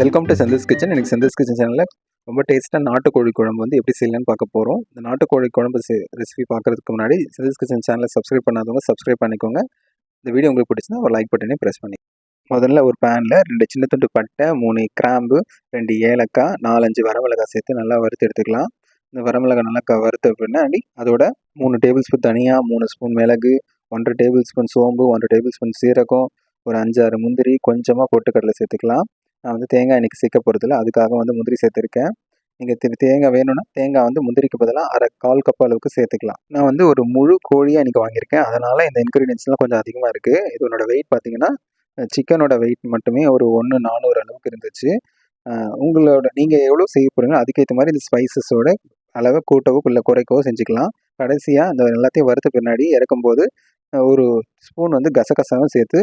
Welcome to Senthil's kitchen எனக்கு Senthil's kitchen சேனலில் ரொம்ப டேஸ்ட்டாக நாட்டுக்கோழி குழம்பு வந்து எப்படி செய்யலாம்னு பார்க்க போகிறோம் இந்த நாட்டுக்கோழி குழம்பு ரெசிபி பார்க்குறதுக்கு முன்னாடி செந்தில்ஸ் கிச்சன் சேனலை சப்ஸ்கிரைப் பண்ணாதவங்க சப்ஸ்கிரைப் பண்ணிக்கோங்க. இந்த வீடியோ உங்களுக்கு பிடிச்சிருந்தா ஒரு லைக் பட்டனே ப்ரெஸ் பண்ணி முதல்ல ஒரு பேனில் ரெண்டு சின்ன துண்டு பட்டை மூணு கிராம்பு ரெண்டு ஏலக்காய் நாலஞ்சு வரமிளகாய் சேர்த்து நல்லா வறுத்து எடுத்துக்கலாம். இந்த வரமிளகாய் நல்லா க வறுத்த பின்னாடி அதோட மூணு டேபிள் ஸ்பூன் தனியாக மூணு ஸ்பூன் மிளகு ஒன்றரை டேபிள் ஸ்பூன் சோம்பு ஒன்றரை டேபிள் ஸ்பூன் சீரகம் ஒரு அஞ்சாறு முந்திரி கொஞ்சமாக பொட்டுக்கடலை சேர்த்துக்கலாம். நான் வந்து தேங்காய் இன்றைக்கி சேர்க்க போகிறதில்ல அதுக்காக வந்து முந்திரி சேர்த்துருக்கேன். நீங்கள் திரு தேங்காய் வேணும்னா தேங்காய் வந்து முந்திரிக்கு பதிலாக அரை கால் கப் அளவுக்கு சேர்த்துக்கலாம். நான் வந்து ஒரு முழு கோழியாக இன்றைக்கி வாங்கியிருக்கேன். அதனால் இந்த இன்க்ரீடியன்ஸ்லாம் கொஞ்சம் அதிகமாக இருக்குது இதனோட வெயிட் பார்த்தீங்கன்னா சிக்கனோட வெயிட் மட்டுமே ஒரு ஒன்று நானூறு அளவுக்கு இருந்துச்சு. உங்களோட நீங்கள் எவ்வளோ செய்ய போகிறீங்களோ அதுக்கேற்ற மாதிரி இந்த ஸ்பைசஸோட அளவை கூட்டவோ இல்லை குறைக்கவோ செஞ்சுக்கலாம். கடைசியாக அந்த எல்லாத்தையும் வறுத்த பின்னாடி இறக்கும்போது ஒரு ஸ்பூன் வந்து கசகசாவும் சேர்த்து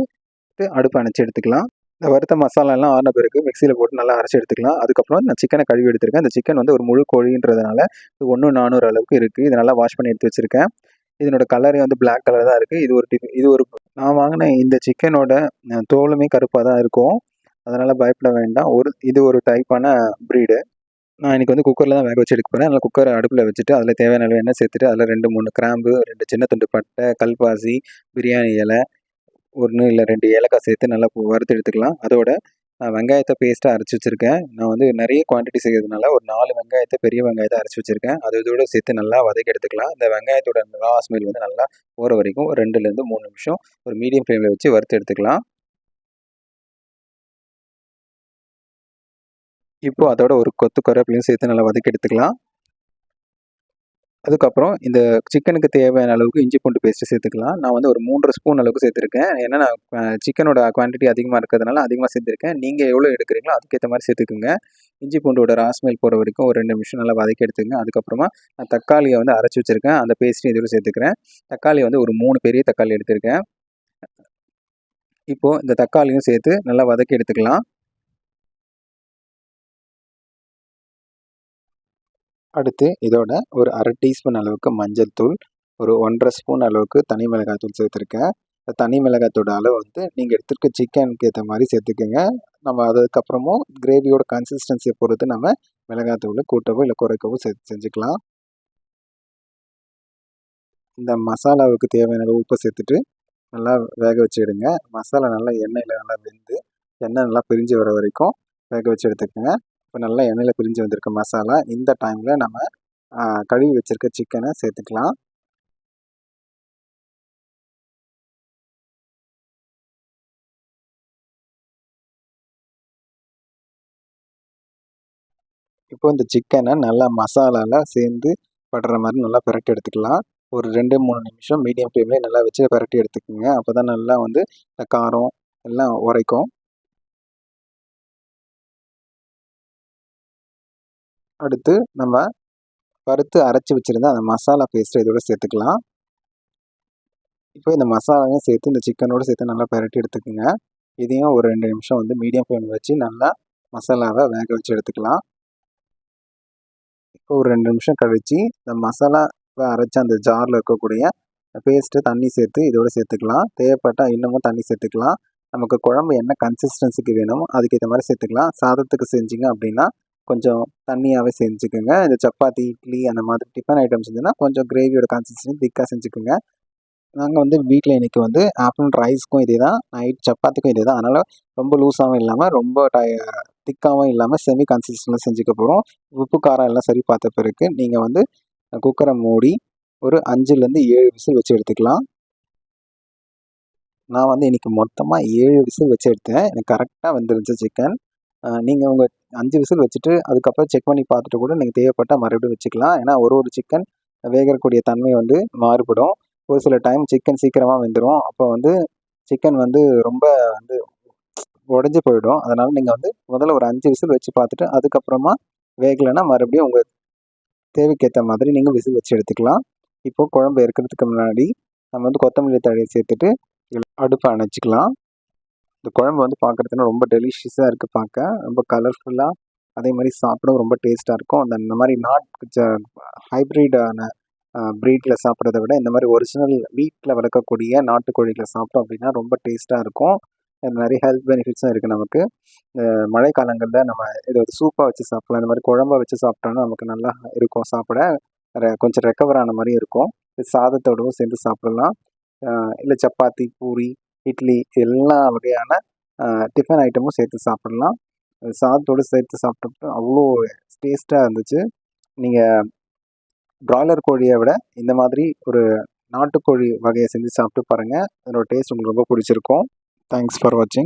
அடுப்பு அணைச்சி எடுத்துக்கலாம். இந்த வறுத்த மசாலாலாம் ஆன பிறகு மிக்சியில் போட்டு நல்லா அரைச்சி எடுத்துக்கலாம். அதுக்கப்புறம் நான் சிக்கனை கழுவி எடுத்திருக்கேன். அந்த சிக்கன் வந்து ஒரு முழு கோழின்றதுனால இது ஒன்று நானூறு அளவுக்கு இருக்குது இது நல்லா வாஷ் பண்ணி எடுத்து வச்சுருக்கேன். இதனோட கலரே வந்து பிளாக் கலர் தான் இருக்குது இது ஒரு டிஃபி இது ஒரு நான் வாங்கின இந்த சிக்கனோட தோலுமே கருப்பாக தான் இருக்கும். அதனால் பயப்பட வேண்டாம். ஒரு இது ஒரு டைப்பான ப்ரீடு நான் இன்றைக்கி வந்து குக்கரில் தான் வேக வச்சு எடுக்க போகிறேன் அதனால் குக்கரை அடுப்பில் வச்சுட்டு அதில் தேவையான அளவு எண்ணெய் சேர்த்துட்டு அதில் ரெண்டு மூணு கிராம்பு ரெண்டு சின்ன துண்டு பட்டை கல்பாசி பிரியாணி இலை ஒன்று இல்லை ரெண்டு ஏலக்காய் சேர்த்து நல்லா வறுத்து எடுத்துக்கலாம். அதோட வெங்காயத்தை பேஸ்ட்டாக அரைச்சி வச்சுருக்கேன். நான் வந்து நிறைய குவான்டிட்டி செய்கிறதுனால ஒரு நாலு வெங்காயத்தை பெரிய வெங்காயத்தை அரைச்சி வச்சுருக்கேன். அது இதோட சேர்த்து நல்லா வதக்கி எடுத்துக்கலாம். இந்த வெங்காயத்தோட ரா ஸ்மெல் வந்து நல்லா போகிற வரைக்கும் ஒரு ரெண்டுலேருந்து மூணு நிமிஷம் ஒரு மீடியம் ஃப்ளேமில் வச்சு வறுத்து எடுத்துக்கலாம். இப்போது அதோட ஒரு கொத்து கருவேப்பிலையும் சேர்த்து நல்லா வதக்கி எடுத்துக்கலாம். அதுக்கப்புறம் இந்த சிக்கனுக்கு தேவையான அளவுக்கு இஞ்சி பூண்டு பேஸ்ட்டு சேர்த்துக்கலாம். நான் வந்து ஒரு மூன்று ஸ்பூன் அளவுக்கு சேர்த்துருக்கேன். ஏன்னா நான் சிக்கனோட குவான்டிட்டி அதிகமாக இருக்கிறதுனால அதிகமாக சேர்த்துருக்கேன். நீங்கள் எவ்வளோ எடுக்கிறீங்களோ அதுக்கேற்ற மாதிரி சேர்த்துக்குங்க. இஞ்சி பூண்டோட ராஸ்மெல் போகிற வரைக்கும் ஒரு ரெண்டு நிமிஷம் நல்லா வதக்கி எடுத்துங்க. அதுக்கப்புறமா நான் தக்காளியை வந்து அரைச்சி வச்சுருக்கேன். அந்த பேஸ்ட்டையும் இதோட சேர்த்துக்கிறேன். தக்காளி வந்து ஒரு மூணு பெரிய தக்காளி எடுத்திருக்கேன். இப்போது இந்த தக்காளியும் சேர்த்து நல்லா வதக்கி எடுத்துக்கலாம். அடுத்து இதோட ஒரு அரை டீஸ்பூன் அளவுக்கு மஞ்சள் தூள் ஒரு ஒன்றரை ஸ்பூன் அளவுக்கு தனி மிளகாய் தூள் சேர்த்துருக்கேன். தனி மிளகாத்தோட அளவு வந்து நீங்கள் எடுத்துருக்க சிக்கனுக்கு ஏற்ற மாதிரி சேர்த்துக்கோங்க. நம்ம அதுக்கப்புறமும் கிரேவியோட கன்சிஸ்டன்சியை பொறுத்து நம்ம மிளகாத்தூளை கூட்டவோ இல்லை குறைக்கவோ சேர்த்து செஞ்சுக்கலாம். இந்த மசாலாவுக்கு தேவையான அளவு உப்பை சேர்த்துட்டு நல்லா வேக வச்சுடுங்க. மசாலா நல்லா எண்ணெயில் நல்லா வெந்து எண்ணெய் நல்லா பிரிஞ்சு வர வரைக்கும் வேக வச்சு எடுத்துக்கோங்க. இப்போ நல்லா எண்ணெயில் பிரிஞ்சு வந்திருக்க மசாலா இந்த டைமில் நம்ம கழுவி வச்சுருக்க சிக்கனை சேர்த்துக்கலாம். இப்போ இந்த சிக்கனை நல்லா மசாலாவில் சேர்ந்து படுற மாதிரி நல்லா பிரட்டி எடுத்துக்கலாம். ஒரு ரெண்டு மூணு நிமிஷம் மீடியம் ஃப்ளேம்லேயே நல்லா வச்சு பிரட்டி எடுத்துக்கோங்க. அப்போ தான் நல்லா வந்து இந்த காரம் எல்லாம் உரைக்கும். அடுத்து நம்ம வறுத்து அரைச்சி வச்சுருந்த அந்த மசாலா பேஸ்ட்டை இதோட சேர்த்துக்கலாம். இப்போ இந்த மசாலாவையும் சேர்த்து இந்த சிக்கனோடு சேர்த்து நல்லா பரட்டி எடுத்துக்கோங்க. இதையும் ஒரு ரெண்டு நிமிஷம் வந்து மீடியம் ஃப்ளேம் வச்சு நல்லா மசாலாவை வேக வச்சு எடுத்துக்கலாம். இப்போ ஒரு ரெண்டு நிமிஷம் கழித்து இந்த மசாலாவை அரைச்ச அந்த ஜாரில் இருக்கக்கூடிய பேஸ்ட்டு தண்ணி சேர்த்து இதோடு சேர்த்துக்கலாம். தேவைப்பட்டால் இன்னமும் தண்ணி சேர்த்துக்கலாம். நமக்கு குழம்பு என்ன கன்சிஸ்டன்சிக்கு வேணுமோ அதுக்கேற்ற மாதிரி சேர்த்துக்கலாம். சாதத்துக்கு செஞ்சிங்க அப்படின்னா கொஞ்சம் தண்ணியாகவே செஞ்சுக்கோங்க. இந்த சப்பாத்தி இட்லி அந்த மாதிரி டிஃபன் ஐட்டம் செஞ்சுன்னா கொஞ்சம் கிரேவியோட கன்சிஸ்டன்சி திக்காக செஞ்சுக்கோங்க. நாங்கள் வந்து வீட்டில் இன்றைக்கி வந்து ஆஃப்டர்நூன் ரைஸ்க்கும் இதே தான் நைட் சப்பாத்திக்கும் இதே தான் அதனால் ரொம்ப லூஸாகவும் இல்லாமல் ரொம்ப டய திக்காகவும் இல்லாமல் செமி கன்சிஸ்டன்ஸில் செஞ்சுக்க போகிறோம் உப்பு காரம் எல்லாம் சரி பார்த்த பிறகு நீங்கள் வந்து குக்கரை மூடி ஒரு அஞ்சுலேருந்து ஏழு விசில் வச்சு எடுத்துக்கலாம். நான் வந்து இன்றைக்கி மொத்தமாக ஏழு விசில் வச்சு எடுத்தேன். எனக்கு கரெக்டாக வந்துருந்துச்சு சிக்கன் நீங்கள் உங்கள் அஞ்சு விசில் வச்சுட்டு அதுக்கப்புறம் செக் பண்ணி பார்த்துட்டு கூட நீங்கள் தேவைப்பட்டால் மறுபடியும் வச்சுக்கலாம். ஏன்னா ஒரு ஒரு சிக்கன் வேகக்கூடிய தன்மை வந்து மாறுபடும். ஒரு சில டைம் சிக்கன் சீக்கிரமாக வெந்துடும் அப்போ வந்து சிக்கன் வந்து ரொம்ப வந்து உடஞ்சி போயிடும். அதனால் நீங்கள் வந்து முதல்ல ஒரு அஞ்சு விசில் வச்சு பார்த்துட்டு அதுக்கப்புறமா வேகலைன்னா மறுபடியும் உங்கள் தேவைக்கேற்ற மாதிரி நீங்கள் விசில் வச்சு எடுத்துக்கலாம். இப்போது குழம்பு இருக்கிறதுக்கு முன்னாடி நம்ம வந்து கொத்தமல்லி தழையை சேர்த்துட்டு அடுப்பை அணைச்சிக்கலாம். இந்த குழம்பு வந்து பார்க்குறதுனா ரொம்ப டெலிஷியஸாக இருக்குது பார்க்க. ரொம்ப கலர்ஃபுல்லாக அதே மாதிரி சாப்பிடவும் ரொம்ப டேஸ்ட்டாக இருக்கும். அந்த இந்த மாதிரி நாட் ஹைப்ரிடான ப்ரீடில் சாப்பிட்றத விட இந்த மாதிரி ஒரிஜினல் வீட்டில் வளர்க்கக்கூடிய நாட்டுக்கோழிகளை சாப்பிட்டோம் அப்படின்னா ரொம்ப டேஸ்ட்டாக இருக்கும். நிறைய ஹெல்த் பெனிஃபிட்ஸும் இருக்குது நமக்கு. மழை காலங்களில் நம்ம இதை ஒரு சூப்பாக வச்சு சாப்பிடலாம். இந்த மாதிரி குழம்பா வச்சு சாப்பிட்டோன்னா நமக்கு நல்லா இருக்கும் சாப்பிட. கொஞ்சம் ரெக்கவர் ஆன மாதிரியும் இருக்கும். சாதத்தோடவும் சேர்ந்து சாப்பிடலாம். இல்லை சப்பாத்தி பூரி இட்லி எல்லா வகையான டிஃபன் ஐட்டமும் சேர்த்து சாப்பிடலாம். சாதத்தோடு சேர்த்து சாப்பிட்டப்போ அவ்வளோ டேஸ்ட்டாக இருந்துச்சு. நீங்கள் பிராய்லர் கோழியை விட இந்த மாதிரி ஒரு நாட்டுக்கோழி வகையை செஞ்சு சாப்பிட்டு பாருங்கள் அதனோட டேஸ்ட் உங்களுக்கு ரொம்ப பிடிச்சிருக்கும். தேங்க்ஸ் ஃபார் வாட்சிங்